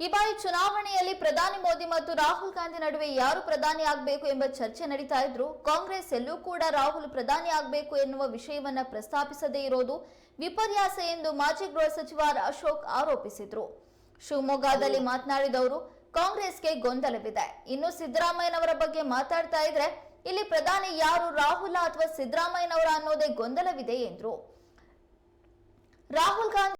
ಈ ಬಾರಿ ಚುನಾವಣೆಯಲ್ಲಿ ಪ್ರಧಾನಿ ಮೋದಿ ಮತ್ತು ರಾಹುಲ್ ಗಾಂಧಿ ನಡುವೆ ಯಾರು ಪ್ರಧಾನಿ ಆಗಬೇಕು ಎಂಬ ಚರ್ಚೆ ನಡೀತಾ ಇದ್ರು ಕಾಂಗ್ರೆಸ್ ಎಲ್ಲೂ ಕೂಡ ರಾಹುಲ್ ಪ್ರಧಾನಿ ಆಗಬೇಕು ಎನ್ನುವ ವಿಷಯವನ್ನ ಪ್ರಸ್ತಾಪಿಸದೇ ಇರೋದು ವಿಪರ್ಯಾಸ ಎಂದು ಮಾಜಿ ಗೃಹ ಸಚಿವ ಅಶೋಕ್ ಆರೋಪಿಸಿದ್ರು. ಶಿವಮೊಗ್ಗದಲ್ಲಿ ಮಾತನಾಡಿದವರು, ಕಾಂಗ್ರೆಸ್ಗೆ ಗೊಂದಲವಿದೆ. ಇನ್ನು ಸಿದ್ದರಾಮಯ್ಯನವರ ಬಗ್ಗೆ ಮಾತಾಡ್ತಾ ಇದ್ರೆ, ಇಲ್ಲಿ ಪ್ರಧಾನಿ ಯಾರು, ರಾಹುಲ್ ಅಥವಾ ಸಿದ್ದರಾಮಯ್ಯನವರ ಅನ್ನೋದೇ ಗೊಂದಲವಿದೆ ಎಂದ್ರು. ರಾಹುಲ್ ಗಾಂಧಿ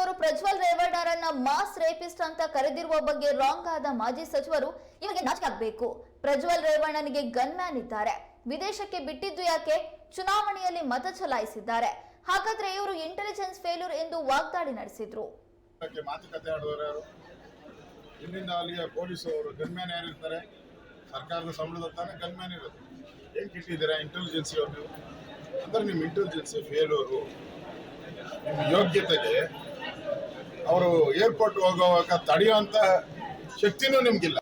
ಅವರು, ಪ್ರಜ್ವಲ್ ರೇವಣ್ಣರನ್ನ ಮಾಸ್ ರೇಪಿಸ್ಟ್ ಅಂತ ಕರೆದಿರುವ ಬಗ್ಗೆ ರಾಂಗ್ ಆದ ಮಾಜಿ ಸಚಿವರು ಇವರಿಗೆ ನಾಚಿಕೆ ಆಗ್ಬೇಕು. ಪ್ರಜ್ವಲ್ ರೇವಣ್ಣನಿಗೆ ಗನ್ಮ್ಯಾನ್ ಇದ್ದಾರೆ. ವಿದೇಶಕ್ಕೆ ಬಿಟ್ಟಿದ್ದು ಯಾಕೆ? ಚುನಾವಣೆಯಲ್ಲಿ ಮತ ಚಲಾಯಿಸಿದ್ದಾರೆ. ಹಾಗಾದ್ರೆ ಇವರು ಇಂಟೆಲಿಜೆನ್ಸ್ ಫೇಲ್ಯೂರ್ ಎಂದು ವಾಗ್ದಾಳಿ ನಡೆಸಿದ್ರು. ಮಾತುಕತೆ ಇಲ್ಲಿಂದ ಅಲ್ಲಿಯ ಪೊಲೀಸ್ ಅವರು ಗನ್ಮ್ಯಾನ್ ಯಾರು ಇರ್ತಾರೆ ಸರ್ಕಾರದ ಸಂಬಳದ ತಾನೇ ಗನ್ಮ್ಯಾನ್ ಇರುತ್ತೆ ಹೆಂಗೆ ಇಟ್ಟಿದ್ದೀರಾ ಇಂಟೆಲಿಜೆನ್ಸಿ ಅವ್ರು ಅಂದ್ರೆ ನಿಮ್ಮ ಇಂಟೆಲಿಜೆನ್ಸಿ ಫೇಲ್ಯೂರು ನಿಮ್ಮ ಯೋಗ್ಯತೆಗೆ ಅವರು ಏರ್ಪೋರ್ಟ್ ಹೋಗುವಾಗ ತಡೆಯುವಂತ ಶಕ್ತಿನೂ ನಿಮ್ಗಿಲ್ಲ.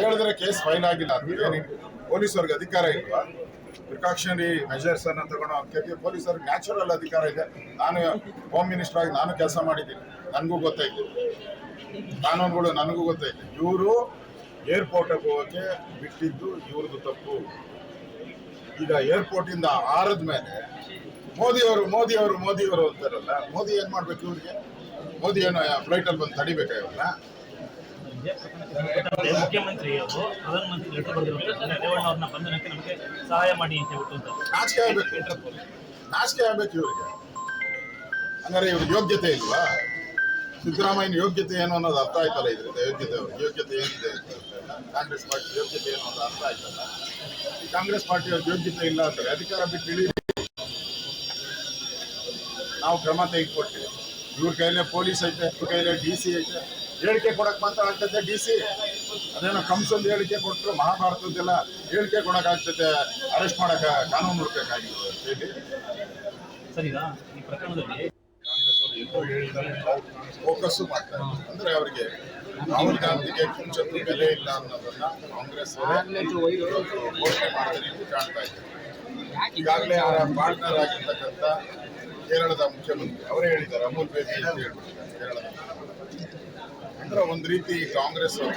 ಹೇಳಿದ್ರೆ ಕೇಸ್ ಫೈಲ್ ಆಗಿಲ್ಲ. ಅಂದ್ರೆ ಅಧಿಕಾರ ಇಲ್ವಾ? ಪ್ರಿಕಾಕ್ಷನರಿ ಮೆಜರ್ಸ್ ಅನ್ನ ತಗೊಂಡು ಪೊಲೀಸ್ ಪೊಲೀಸರಿಗೆ ನ್ಯಾಚುರಲ್ ಅಧಿಕಾರ ಇದೆ. ನಾನು ಹೋಮ್ ಮಿನಿಸ್ಟರ್ ಆಗಿ ನಾನು ಕೆಲಸ ಮಾಡಿದ್ದೀನಿ. ನನಗೂ ಗೊತ್ತೈತೆ ಕಾನೂನುಗಳು ನನಗೂ ಗೊತ್ತೈತೆ ಇವರು ಏರ್ಪೋರ್ಟಿಗೆ ಹೋಗೋಕೆ ಬಿಟ್ಟಿದ್ದು ಇವ್ರದ್ದು ತಪ್ಪು. ಈಗ ಏರ್ಪೋರ್ಟ್ ಇಂದ ಆರದ ಮೇಲೆ ಮೋದಿಯವರು ಮೋದಿಯವರು ಮೋದಿಯವರು ಅಂತಾರಲ್ಲ, ಮೋದಿ ಏನ್ ಮಾಡ್ಬೇಕು ಇವ್ರಿಗೆ? ಮೋದಿ ಏನು ಫ್ಲೈಟ್ ಅಲ್ಲಿ ಬಂದು ತಡಿಬೇಕಾ ಇವನ್ನ ಮುಖ್ಯಮಂತ್ರಿ ಅವರು ಪ್ರಧಾನಮಂತ್ರಿ ಲೆಟರ್ ಬರೆದಿರುವಂತಂದ್ರೆ ರೇವಣ್ಣ ಅವ್ರನ್ನ ಬಂಧನಕ್ಕೆ ನಮಗೆ ಸಹಾಯ ಮಾಡಿ ಅಂತ ಹೇಳ್ಬಿಟ್ಟು ಅಂತ. ನಾಚಿಕೆ ಆಗ್ಬೇಕು. ನಾಚಿಕೆ ಆಗ್ಬೇಕು ಇವ್ರಿಗೆ. ಹಂಗಾರೆ ಇವ್ರಿಗೆ ಯೋಗ್ಯತೆ ಇಲ್ವಾ? ಸಿದ್ದರಾಮಯ್ಯನ ಯೋಗ್ಯತೆ ಏನು ಅನ್ನೋದು ಅರ್ಥ ಆಯ್ತಲ್ಲ ಇದರಿಂದ? ಯೋಗ್ಯತೆ ಅವ್ರಿಗೆ. ಯೋಗ್ಯತೆ ಏನಿದೆ ಕಾಂಗ್ರೆಸ್ ಪಾರ್ಟಿ ಯೋಗ್ಯತೆ ಏನು ಅನ್ನೋದು ಅರ್ಥ ಆಯ್ತಲ್ಲ? ಕಾಂಗ್ರೆಸ್ ಪಾರ್ಟಿಯವ್ರ ಯೋಗ್ಯತೆ ಇಲ್ಲ ಅಂತಾರೆ ಅಧಿಕಾರ ಬಿಟ್ಟು ಇಳಿ ನಾವು ಕ್ರಮ ತೆಗೆದುಕೊಡ್ತೀವಿ ಇವ್ರ ಕೈಲೇ ಪೊಲೀಸ್ ಐತೆ ಇವ್ರ ಕೈಲೇ ಡಿ ಸಿ ಐತೆ. ಹೇಳಿಕೆ ಕೊಡಕ್ ಮಾತ್ರ ಆಗ್ತದೆ ಡಿ ಸಿ. ಅದೇನೋ ಕಂಸಂದು ಹೇಳಿಕೆ ಕೊಟ್ಟರು ಮಹಾಭಾರತದ್ದೆಲ್ಲ ಹೇಳಿಕೆ ಕೊಡಕ್ ಆಗ್ತದೆ ಅರೆಸ್ಟ್ ಮಾಡಕ ಕಾನೂನು ಹುಡ್ಬೇಕಾಗಿತ್ತು ಅಂತ ಹೇಳಿ. ಸರ್ ಈಗ ಈ ಪ್ರಕರಣದಲ್ಲಿ ಫೋಕಸ್ ಮಾಡ್ತಾರೆ ಅಂದ್ರೆ ಅವರಿಗೆ ರಾಹುಲ್ ಗಾಂಧಿಗೆ ಕಿಂಚತ್ತು ಬೆಲೆ ಇಲ್ಲ ಅನ್ನೋದನ್ನ ಕಾಂಗ್ರೆಸ್ ಘೋಷಣೆ ಮಾಡಿದ ರೀತಿ ಕಾಣ್ತಾ ಇದ್ದಾರೆ ಈಗಾಗಲೇ ಪಾರ್ಟ್ನರ್ ಆಗಿರ್ತಕ್ಕಂಥ ಕೇರಳದ ಮುಖ್ಯಮಂತ್ರಿ. ಅವರೇ ಹೇಳಿದ್ದಾರೆ ಅಮೂಲ್ ಬೇಬಿ ಅಂತ ಹೇಳ್ಬಿಟ್ಟಿದ್ದಾರೆ ಕೇರಳದ ಅಂದ್ರೆ ಒಂದು ರೀತಿ ಕಾಂಗ್ರೆಸ್